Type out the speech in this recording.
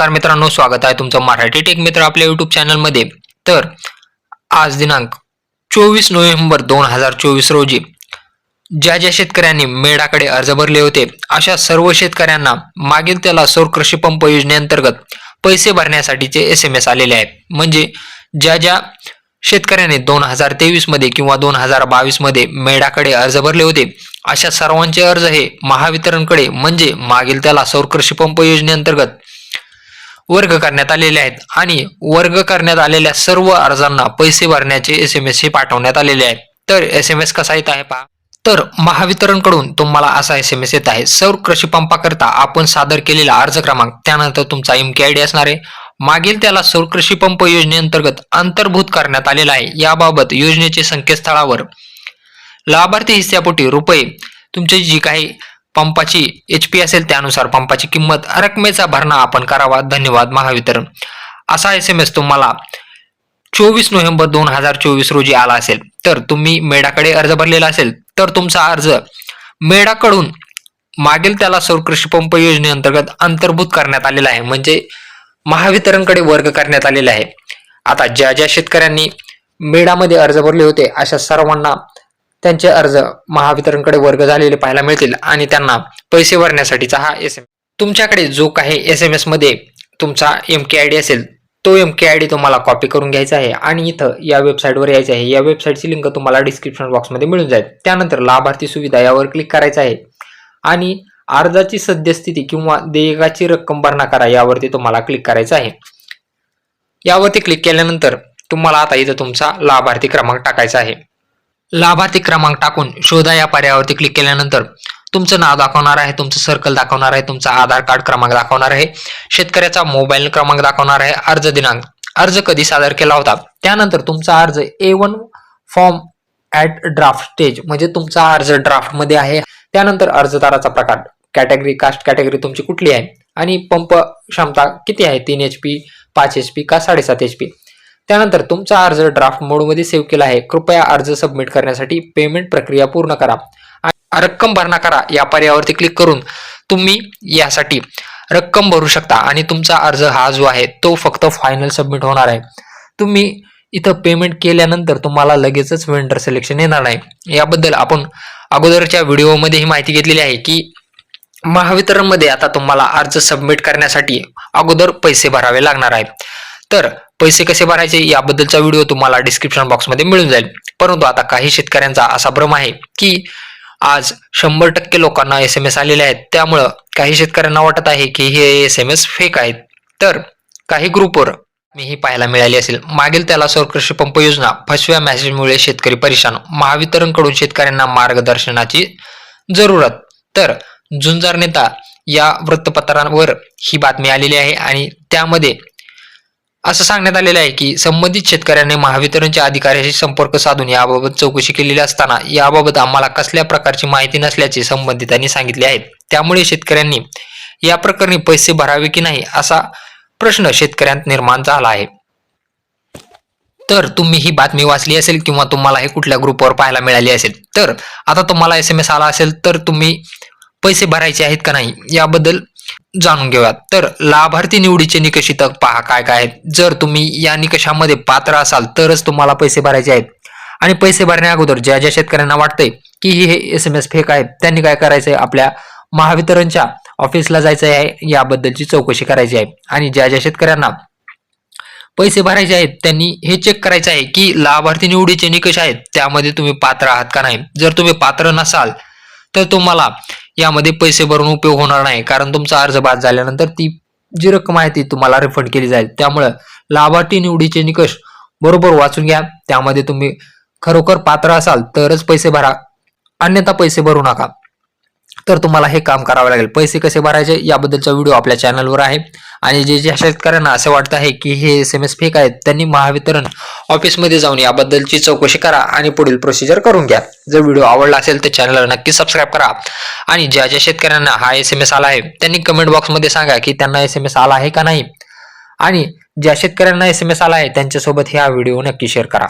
नमस्कार मित्रांनो स्वागत आहे तुमचं मराठी टेक मित्र आपल्या युट्यूब चॅनलमध्ये तर आज दिनांक चोवीस नोव्हेंबर दोन हजार चोवीस रोजी ज्या ज्या शेतकऱ्यांनी मेडाकडे अर्ज भरले होते अशा सर्व शेतकऱ्यांना मागील त्याला सौर कृषी पंप योजनेअंतर्गत पैसे भरण्यासाठीचे एस एम एस आलेले आहेत. म्हणजे ज्या ज्या शेतकऱ्यांनी दोन हजार तेवीसमध्ये किंवा दोन हजार बावीसमध्ये मेडाकडे अर्ज भरले होते अशा सर्वांचे अर्ज हे महावितरणकडे म्हणजे मागील त्याला सौर कृषी पंप योजनेअंतर्गत वर्ग करण्यात आलेले आहेत. आणि वर्ग करण्यात आलेल्या सर्व अर्जांना पैसे भरण्याचे एस एम एस हे पाठवण्यात आलेले आहेत. तर एस एम एस कसा येत आहे पहा. तर महावितरणकडून तुम्हाला असा एस एम एस येत आहे. सौर कृषी पंपाकरता आपण सादर केलेला अर्ज क्रमांक त्यानंतर तुमचा एमके आय डी असणार आहे. मागील त्याला सौर कृषी पंप योजनेअंतर्गत अंतर्भूत करण्यात आलेला आहे. याबाबत योजनेचे संकेतस्थळावर लाभार्थी हिस्स्यापोटी रुपये तुमची जी काही पंपाची एच पी असेल त्यानुसार पंपाची किंमत रकमेचा भरणा आपण करावा. धन्यवाद महावितरण. असा एस एम एस तुम्हाला चोवीस नोव्हेंबर दोन हजार चोवीस रोजी आला असेल. तर तुम्ही मेडाकडे अर्ज भरलेला असेल तर तुमचा अर्ज मेडाकडून मागील त्याला सौर कृषी पंप योजनेअंतर्गत अंतर्भूत करण्यात आलेला आहे. म्हणजे महावितरणकडे वर्ग करण्यात आलेला आहे. आता ज्या ज्या शेतकऱ्यांनी मेडामध्ये अर्ज भरले होते अशा सर्वांना त्यांचे अर्ज महावितरणकडे वर्ग झालेले पाहायला मिळतील आणि त्यांना पैसे भरण्यासाठीचा हा एस एम तुमच्याकडे जो काही एस एम एसमध्ये तुमचा एम के आय डी असेल तो एम के आय डी तुम्हाला कॉपी करून घ्यायचा आहे आणि इथं या वेबसाईटवर यायचं आहे. या वेबसाईटची लिंक तुम्हाला डिस्क्रिप्शन बॉक्समध्ये मिळून जाईल. त्यानंतर लाभार्थी सुविधा यावर क्लिक करायचं आहे. आणि अर्जाची सद्यस्थिती किंवा देयकाची रक्कम भरणा करा यावरती तुम्हाला क्लिक करायचं आहे. यावरती क्लिक केल्यानंतर तुम्हाला आता इथं तुमचा लाभार्थी क्रमांक टाकायचा आहे. लाभार्थी क्रमांक टाकून शोधा या पर्यायावरती क्लिक केल्यानंतर तुमचं नाव दाखवणार आहे तुमचं सर्कल दाखवणार आहे तुमचा आधार कार्ड क्रमांक दाखवणार आहे शेतकऱ्याचा मोबाईल क्रमांक दाखवणार आहे अर्ज दिनांक अर्ज कधी सादर केला होता त्यानंतर तुमचा अर्ज A one form at draft stage म्हणजे तुमचा अर्ज ड्राफ्टमध्ये आहे त्यानंतर अर्जदाराचा प्रकार कॅटेगरी कास्ट कॅटेगरी तुमची कुठली आहे आणि पंप क्षमता किती आहे तीन एच पी पाच एच पी का साडेसात एच पी त्यानंतर तुमचा अर्ज ड्राफ्ट मोडमध्ये सेव्ह केला आहे. कृपया अर्ज सबमिट करण्यासाठी पेमेंट प्रक्रिया पूर्ण करा. रक्कम भरणा करा. या पर्यायावरती क्लिक करून तुम्ही यासाठी रक्कम भरू शकता आणि तुमचा अर्ज हा जो आहे तो फक्त फायनल सबमिट होणार आहे. तुम्ही इथं पेमेंट केल्यानंतर तुम्हाला लगेचच वेंडर सिलेक्शन येणार नाही. याबद्दल आपण अगोदरच्या व्हिडिओमध्ये ही माहिती घेतलेली आहे की महावितरणमध्ये आता तुम्हाला अर्ज सबमिट करण्यासाठी अगोदर पैसे भरावे लागणार आहे तर पैसे कसे भरायचे याबद्दलचा व्हिडिओ तुम्हाला डिस्क्रिप्शन बॉक्समध्ये मिळून जाईल. परंतु आता काही शेतकऱ्यांचा असा भ्रम आहे की आज शंभर टक्के लोकांना एस एम एस आलेले आहेत. त्यामुळं काही शेतकऱ्यांना वाटत आहे की हे एस एम एस फेक आहेत. तर काही ग्रुपवर मी ही पाहायला मिळाली असेल. मागील त्याला सौर कृषी पंप योजना फसव्या मॅसेजमुळे शेतकरी परेशान महावितरणकडून शेतकऱ्यांना मार्गदर्शनाची जरूरत. तर झुंजार नेता या वृत्तपत्रांवर ही बातमी आलेली आहे आणि त्यामध्ये असं सांगण्यात आलेलं आहे की संबंधित शेतकऱ्याने महावितरणच्या अधिकाऱ्याशी संपर्क साधून याबाबत चौकशी केलेली असताना याबाबत आम्हाला कसल्या प्रकारची माहिती नसल्याचे संबंधितांनी सांगितले आहे. त्यामुळे शेतकऱ्यांनी या प्रकरणी पैसे भरावे की नाही असा प्रश्न शेतकऱ्यांत निर्माण झाला आहे. तर तुम्ही ही बातमी वाचली असेल किंवा तुम्हाला हे कुठल्या ग्रुपवर पाहायला मिळाली असेल तर आता तुम्हाला एस एम एस आला असेल तर तुम्ही पैसे भरायचे आहेत का नाही याबद्दल जाणून घेऊयात. तर लाभार्थी निवडीचे निकष इथं पहा काय काय आहेत. जर तुम्ही या निकषामध्ये पात्र असाल तरच तुम्हाला पैसे भरायचे आहेत. आणि पैसे भरण्या अगोदर ज्या ज्या शेतकऱ्यांना वाटतंय की हे एस एम एस फेक आहेत त्यांनी काय करायचंय? आपल्या महावितरणच्या ऑफिसला जायचं आहे. याबद्दलची चौकशी करायची आहे. आणि ज्या ज्या शेतकऱ्यांना पैसे भरायचे आहेत त्यांनी हे चेक करायचं आहे की लाभार्थी निवडीचे निकष आहेत त्यामध्ये तुम्ही पात्र आहात का नाही? जर तुम्ही पात्र नसाल तर तुम्हाला यामध्ये पैसे भरून उपयोग होणार नाही. कारण तुमचा अर्ज बाद झाल्यानंतर ती जी रक्कम आहे ती तुम्हाला रिफंड केली जाईल. त्यामुळं लाभार्थी निवडीचे निकष बरोबर वाचून घ्या. त्यामध्ये तुम्ही खरोखर पात्र असाल तरच पैसे भरा. अन्यथा पैसे भरू नका. तर तुम्हाला हे काम करावं लागेल. पैसे कसे भरायचे याबद्दलचा व्हिडिओ आपल्या चॅनलवर आहे. आणि जे ज्या शेतकऱ्यांना असं वाटत आहे की हे एस एम एस फेक आहेत त्यांनी महावितरण ऑफिसमध्ये जाऊन याबद्दलची चौकशी करा आणि पुढील प्रोसिजर करून घ्या. जर व्हिडिओ आवडला असेल तर चॅनलला नक्की सबस्क्राईब करा. आणि ज्या ज्या शेतकऱ्यांना हा एस एम एस आला आहे त्यांनी कमेंट बॉक्समध्ये सांगा की त्यांना एस एम एस आला आहे का नाही. आणि ज्या शेतकऱ्यांना एस एम एस आला आहे त्यांच्यासोबत हा व्हिडिओ नक्की शेअर करा.